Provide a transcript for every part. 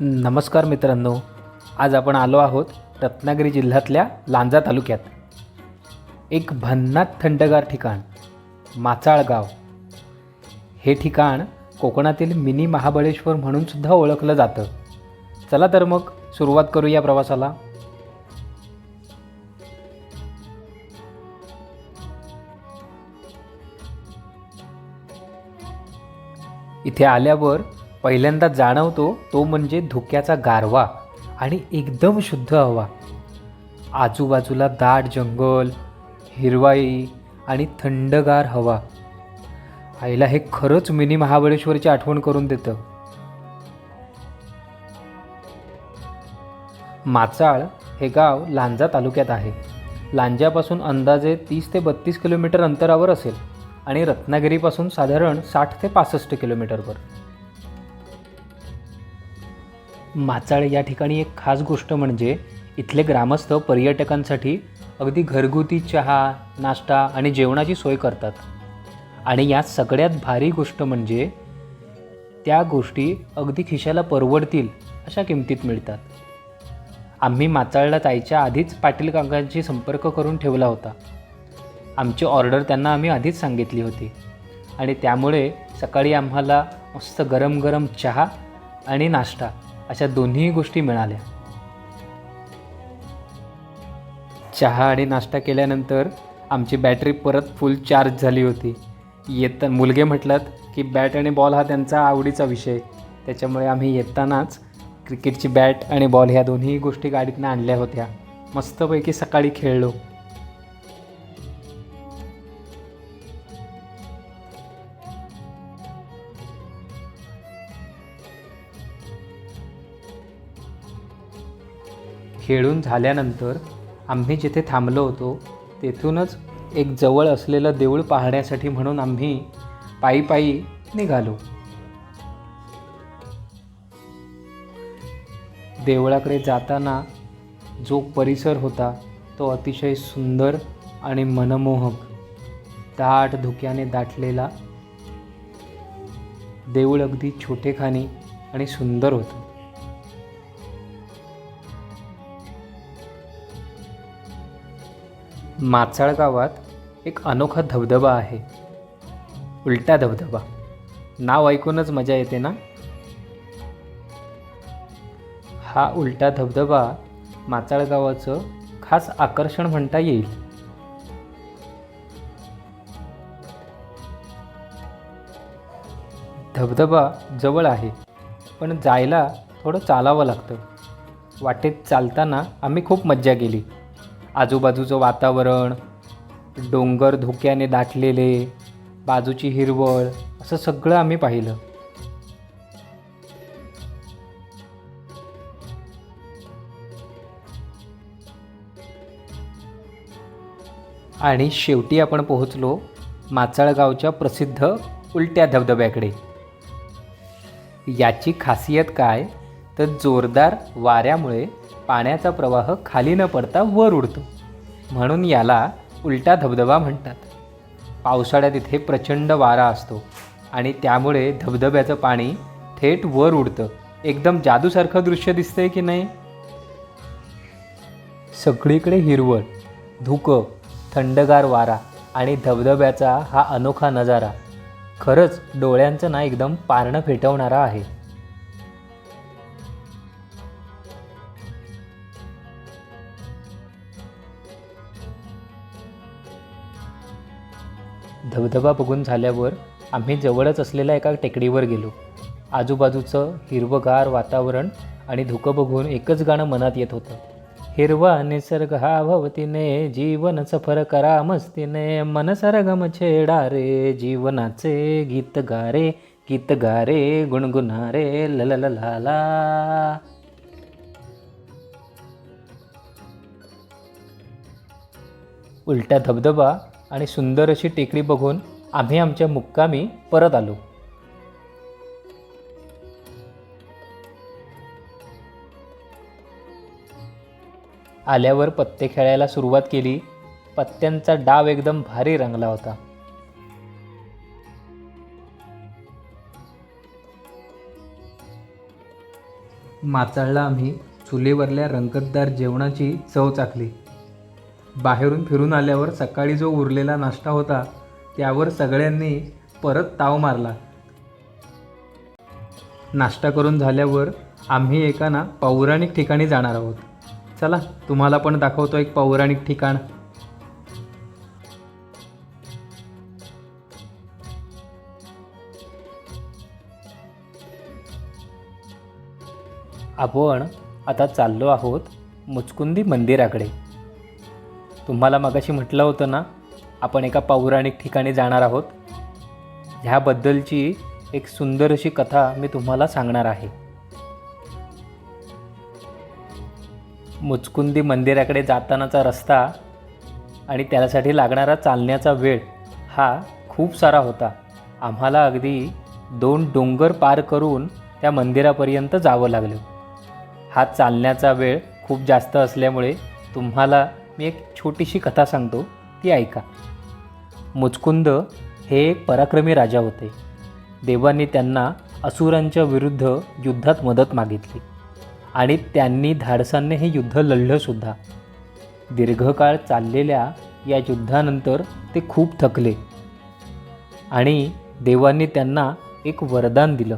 नमस्कार मित्रांनो आज आपण आलो आहोत रत्नागिरी जिल्ह्यातल्या लांजा तालुक्यात. एक भन्नाट थंडगार ठिकाण माचाळगाव. हे ठिकाण कोकणातील मिनी महाबळेश्वर म्हणून सुद्धा ओळखलं जातं. चला तर मग सुरुवात करूया प्रवासाला. इथे आल्यावर पहिल्यांदा जाणवतो तो म्हणजे धुक्याचा गारवा आणि एकदम शुद्ध हवा. आजूबाजूला दाट जंगल हिरवाई आणि थंडगार हवा. आईला हे खरंच मिनी महाबळेश्वरची आठवण करून देतं. माचाळ हे गाव लांजा तालुक्यात आहे. लांजापासून अंदाजे तीस ते बत्तीस किलोमीटर अंतरावर असेल आणि रत्नागिरीपासून साधारण साठ ते पासष्ट किलोमीटरवर. माचाळ या ठिकाणी एक खास गोष्ट म्हणजे इथले ग्रामस्थ पर्यटकांसाठी अगदी घरगुती चहा नाश्ता आणि जेवणाची सोय करतात. आणि यात सगळ्यात भारी गोष्ट म्हणजे त्या गोष्टी अगदी खिशाला परवडतील अशा किमतीत मिळतात. आम्ही माचाळला जायच्या आधीच पाटील काकांशी संपर्क करून ठेवला होता. आमची ऑर्डर त्यांना आम्ही आधीच सांगितली होती. आणि त्यामुळे सकाळी आम्हाला मस्त गरम गरम चहा आणि नाश्ता अशा दोन्ही गोष्टी मिळाल्या. चहा आणि नाश्ता केल्यानंतर आमची बॅटरी परत फुल चार्ज झाली होती. येता मुलगे म्हटलात की बॅट आणि बॉल हा त्यांचा आवडीचा विषय. त्याच्यामुळे आम्ही येतानाच क्रिकेटची बॅट आणि बॉल ह्या दोन्ही गोष्टी गाडीतनं आणल्या होत्या. मस्तपैकी सकाळी खेळलो. खेळून झाल्यानंतर आम्ही जिथे थांबलो होतो तेथूनच एक जवळ असलेलं देऊळ पाहण्यासाठी म्हणून आम्ही पायी पायी निघालो. देवळाकडे जाताना जो परिसर होता तो अतिशय सुंदर आणि मनमोहक दाट धुक्याने दाटलेला. देऊळ अगदी छोटेखानी आणि सुंदर होतं. माचाळ गावात एक अनोखा धबधबा आहे. उलटा धबधबा. नाव ऐकूनच मजा येते ना? हा उलटा धबधबा माचाळ गावाचं खास आकर्षण म्हणता येईल. धबधबा जवळ आहे पण जायला थोडं चालावं लागतं. वाटेत चालताना आम्ही खूप मज्जा केली. आजूबाजूचं वातावरण डोंगर धुक्याने दाटलेले बाजूची हिरवळ असं सगळं आम्ही पाहिलं. आणि शेवटी आपण पोहोचलो माचळगावच्या प्रसिद्ध उलट्या धबधब्याकडे. याची खासियत काय? तर जोरदार वाऱ्यामुळे पाण्याचा प्रवाह खाली न पडता वर उडतो. म्हणून याला उलटा धबधबा म्हणतात. पावसाळ्यात इथे प्रचंड वारा असतो आणि त्यामुळे धबधब्याचं पाणी थेट वर उडतं. एकदम जादूसारखं दृश्य दिसतंय की नाही? सगळीकडे हिरवळ धुकं थंडगार वारा आणि धबधब्याचा हा अनोखा नजारा. खरंच डोळ्यांचं ना एकदम पारणं फेटवणारा आहे. धबधबा बघून झाल्यावर आम्ही जवळच असलेल्या एका टेकडीवर गेलो. आजूबाजूचं हिरवगार वातावरण आणि धुकं बघून एकच गाणं मनात येत होतं. हिरवा निसर्ग हा भवतीने जीवन सफर करा मस्तीने. मन सरगम छेडा रे जीवनाचे गीत गारे गीत गारे गुणगुणारे ल ला उलटा धबधबा आणि सुंदर अशी टेकडी बघून आम्ही आमच्या मुक्कामी परत आलो. आल्यावर पत्ते खेळायला सुरुवात केली. पत्त्यांचा डाव एकदम भारी रंगला होता. माचाळला आम्ही चुलीवरल्या रंगतदार जेवणाची चव चाकली बाहेरून फिरून आल्यावर सकाळी जो उरलेला नाश्ता होता त्यावर सगळ्यांनी परत ताव मारला. नाश्ता करून झाल्यावर आम्ही एका ना पौराणिक ठिकाणी जाणार आहोत. चला तुम्हाला पण दाखवतो एक पौराणिक ठिकाण. आपण आता चाललो आहोत मुचकुंदी मंदिराकडे. तुम्हाला मगाशी म्हटलं होतं ना आपण एका पौराणिक ठिकाणी जाणार आहोत. ह्याबद्दलची एक सुंदर अशी कथा मी तुम्हाला सांगणार आहे. मुचकुंदी मंदिराकडे जातानाचा रस्ता आणि त्यासाठी लागणारा चालण्याचा वेळ हा खूप सारा होता. आम्हाला अगदी दोन डोंगर पार करून त्या मंदिरापर्यंत जावं लागलं. हा चालण्याचा वेळ खूप जास्त असल्यामुळे तुम्हाला मी एक छोटीशी कथा सांगतो ती ऐका. मुचकुंद हे एक पराक्रमी राजा होते. देवांनी त्यांना असुरांच्या विरुद्ध युद्धात मदत मागितली आणि त्यांनी धाडसाने हे युद्ध लढलंसुद्धा दीर्घकाळ चाललेल्या या युद्धानंतर ते खूप थकले आणि देवांनी त्यांना एक वरदान दिलं.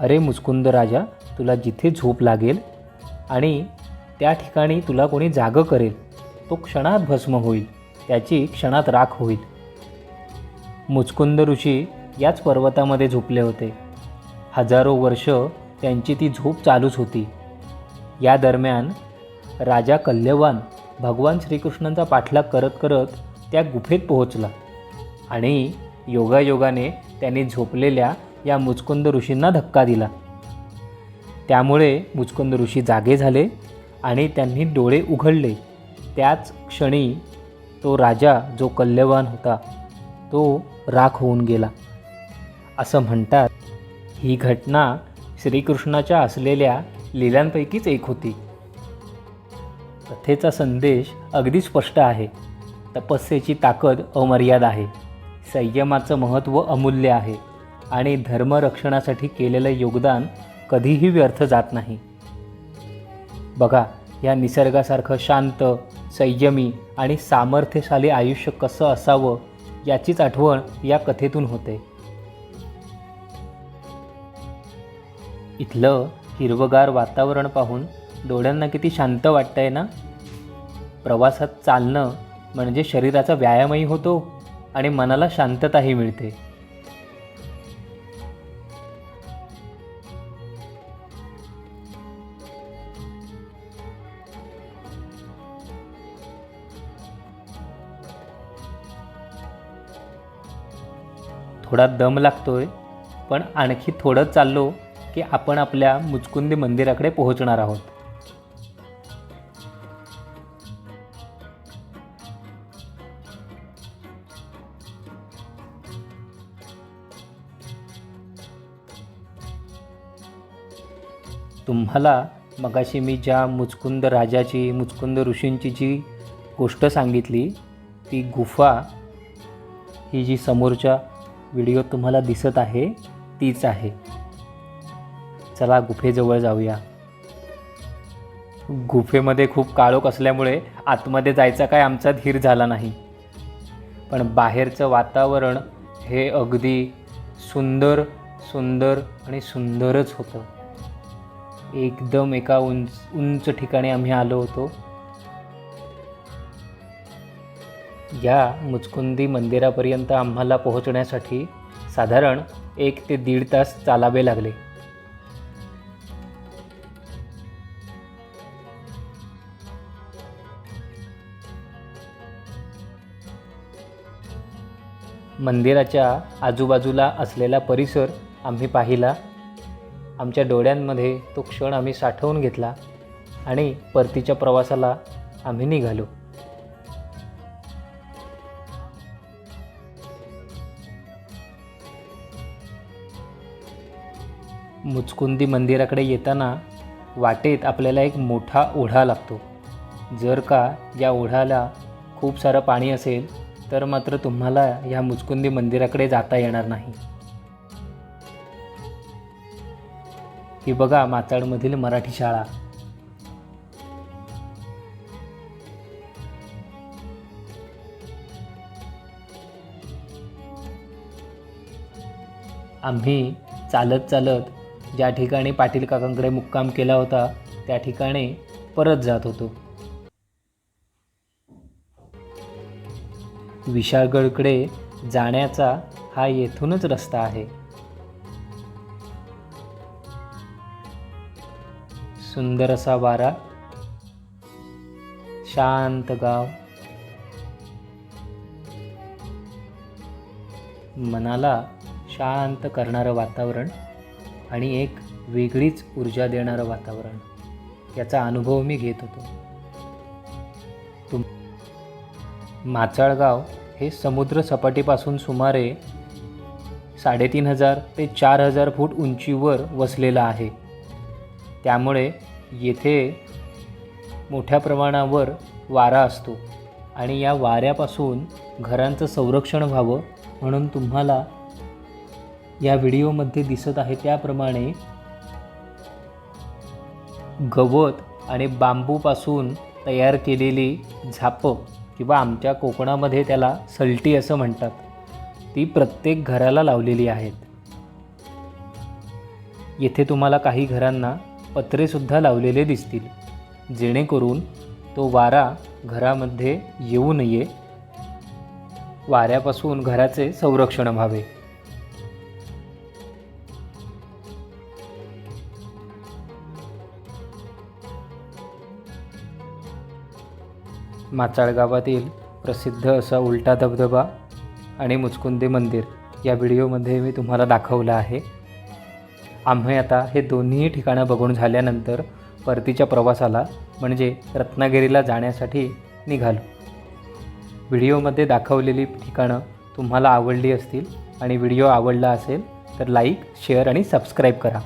अरे मुस्कुंद राजा तुला जिथे झोप लागेल आणि त्या ठिकाणी तुला कोणी जागं करेल. तो क्षणात भस्म होईल. त्याची क्षणात राख होईल. मुचकुंद ऋषी याच पर्वतामध्ये झोपले होते. हजारो वर्ष त्यांची ती झोप चालूच होती. या दरम्यान राजा कल्यवान भगवान श्रीकृष्णांचा पाठलाग करत करत त्या गुफेत पोहोचला आणि योगायोगाने त्यांनी झोपलेल्या या मुचकुंद ऋषींना धक्का दिला. त्यामुळे मुचकुंद ऋषी जागे झाले आणि त्यांनी डोळे उघडले. त्याच क्षणी तो राजा जो कल्यवान होता तो राख होऊन गेला. असं म्हणतात ही घटना श्रीकृष्णाच्या असलेल्या लीलांपैकीच एक होती. कथेचा संदेश अगदी स्पष्ट आहे. तपस्येची ताकद अमर्याद आहे. संयमाचं महत्त्व अमूल्य आहे. आणि धर्मरक्षणासाठी केलेलं योगदान कधीही व्यर्थ जात नाही. बघा या निसर्गासारखं शांत संयमी आणि सामर्थ्यशाली आयुष्य कसं असावं याचीच आठवण या कथेतून होते. इथलं हिरवगार वातावरण पाहून डोळ्यांना किती शांत वाटतंय ना? प्रवासात चालणं म्हणजे शरीराचा व्यायामही होतो आणि मनाला शांतताही मिळते. थोडा दम लागतो आहे पण आणखी थोडं चाललो की आपण आपल्या मुचकुंदी मंदिराकडे पोहोचणार आहोत. तुम्हाला मगाशी मी ज्या मुचकुंद राजाची मुचकुंद ऋषींची जी गोष्ट सांगितली ती गुफा ही जी समोरच्या व्हिडिओ तुम्हाला दिसत आहे तीच आहे. चला गुफेजवळ जाऊया. गुफेमध्ये खूप काळोख असल्यामुळे आतमध्ये जायचा काय आमचा धीर झाला नाही. पण बाहेरचं वातावरण हे अगदी सुंदर सुंदर आणि सुंदरच होतं. एकदम एका उंच उंच ठिकाणी आम्ही आलो होतो. या मुचकुंदी मंदिरापर्यंत आम्हाला पोहोचण्यासाठी साधारण एक ते दीड तास चालावे लागले. मंदिराच्या आजूबाजूला असलेला परिसर आम्ही पाहिला. आमच्या डोळ्यांमध्ये तो क्षण आम्ही साठवून घेतला आणि परतीच्या प्रवासाला आम्ही निघालो. मुचकुंदी मंदिराकडे येताना वाटेत आपल्याला एक मोठा ओढा लागतो. जर का या ओढ्याला खूप सारं पाणी असेल तर मात्र तुम्हाला ह्या मुचकुंदी मंदिराकडे जाता येणार नाही. ही बघा माचाडमधील मराठी शाळा. आम्ही चालत चालत ज्या ठिकाणी पाटील काकांकडे मुक्काम केला होता त्या ठिकाणी परत जात होतो. विशाळगडकडे जाण्याचा हा येथूनच रस्ता आहे. सुंदर असा वारा शांत गाव. मनाला शांत करणारं वातावरण आणि एक वेगळीच ऊर्जा देणारं वातावरण. याचा अनुभव मी घेत होतो. तुम माचाळगाव हे समुद्र सपाटीपासून सुमारे साडेतीन हजार ते चार हजार फूट उंचीवर वसलेलं आहे. त्यामुळे येथे मोठ्या प्रमाणावर वारा असतो आणि या वाऱ्यापासून घरांचं संरक्षण व्हावं म्हणून तुम्हाला या व्हिडिओमध्ये दिसत आहे त्याप्रमाणे गवत आणि बांबूपासून तयार केलेली झापं किंवा आमच्या कोकणामध्ये त्याला सलटी असं म्हणतात. ती प्रत्येक घराला लावलेली आहेत. येथे तुम्हाला काही घरांना पत्रेसुद्धा लावलेले दिसतील. जेणेकरून तो वारा घरामध्ये येऊ नये. वाऱ्यापासून घराचे संरक्षण व्हावे. माचाळगावातील प्रसिद्ध असा उलटा धबधबा आणि मुचकुंदे मंदिर या व्हिडिओमध्ये मी तुम्हाला दाखवलं आहे. आम्ही आता हे दोन्ही ठिकाणं बघून झाल्यानंतर परतीच्या प्रवासाला म्हणजे रत्नागिरीला जाण्यासाठी निघालो. व्हिडिओमध्ये दाखवलेली ठिकाणं तुम्हाला आवडली असतील आणि व्हिडिओ आवडला असेल तर लाईक शेअर आणि सबस्क्राईब करा.